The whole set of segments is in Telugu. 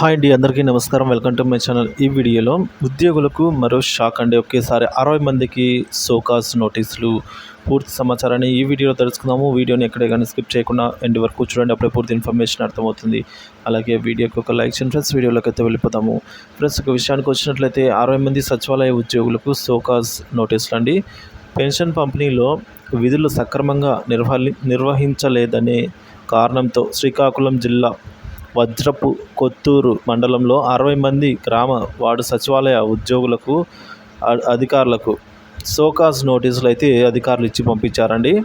హాయ్ అండి అందరికీ నమస్కారం. Welcome to my channel. ఈ వీడియోలో ఉద్యోగులకు మరో షాక్ అండి. ఒకేసారి అరవై మందికి సోకాస్ నోటీసులు పూర్తి సమాచారాన్ని ఈ వీడియోలో తెలుసుకుందాము. వీడియోని ఎక్కడే కానీ స్కిప్ చేయకుండా ఎండ్ వరకు చూడండి. అప్పుడే పూర్తి ఇన్ఫర్మేషన్ అర్థమవుతుంది. అలాగే వీడియోకి ఒక లైక్ చేయండి ఫ్రెండ్స్. వీడియోలోకి అయితే వెళ్ళిపోతాము ఫ్రెండ్స్ ఒక విషయానికి వచ్చినట్లయితే అరవై మంది సచివాలయ ఉద్యోగులకు సోకాస్ నోటీసులు అండి. పెన్షన్ పంపిణీలో విధులు సక్రమంగా నిర్వహి నిర్వహించలేదనే కారణంతో శ్రీకాకుళం జిల్లా వజ్రపు కొత్తూరు మండలంలో అరవై మంది గ్రామ వార్డు సచివాలయ ఉద్యోగులకు అ- అధికారులకు సోకాస్ నోటీసులు అయితే అధికారులు ఇచ్చి పంపించారండి.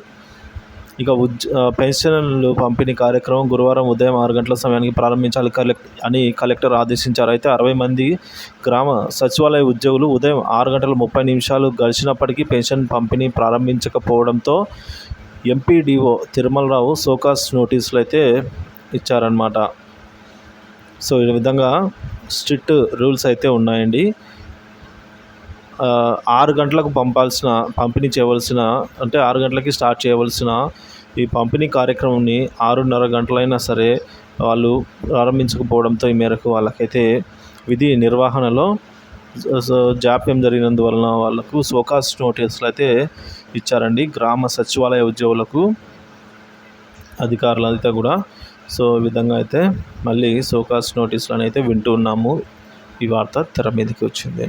ఇక ఉద్ పెన్షన్లు పంపిణీ కార్యక్రమం గురువారం ఉదయం ఆరు గంటల సమయానికి ప్రారంభించాలి కలెక్ట్ అని కలెక్టర్ ఆదేశించారు. అయితే అరవై మంది గ్రామ సచివాలయ ఉద్యోగులు ఉదయం ఆరు గంటల ముప్పై నిమిషాలు గడిచినప్పటికీ పెన్షన్ పంపిణీ ప్రారంభించకపోవడంతో ఎంపీడీఓ తిరుమలరావు సోకాస్ నోటీసులు అయితే ఇచ్చారనమాట సో ఈ విధంగా స్ట్రిక్ట్ రూల్స్ అయితే ఉన్నాయండి. ఆరు గంటలకు పంపాల్సిన పంపిణీ చేయవలసిన అంటే ఆరు గంటలకి స్టార్ట్ చేయవలసిన ఈ పంపిణీ కార్యక్రమంని ఆరున్నర గంటలైనా సరే వాళ్ళు ప్రారంభించకపోవడంతో ఈ మేరకు వాళ్ళకైతే విధి నిర్వహణలో జాప్యం జరిగినందువలన వాళ్ళకు సోకాస్ నోటీసులు అయితే ఇచ్చారండి. గ్రామ సచివాలయ ఉద్యోగులకు అధికారులు అయితే కూడా సో ఈ విధంగా అయితే మళ్ళీ సోకాస్ నోటీసులను అయితే వింటూ ఉన్నాము. ఈ వార్త తెర మీదకి వచ్చింది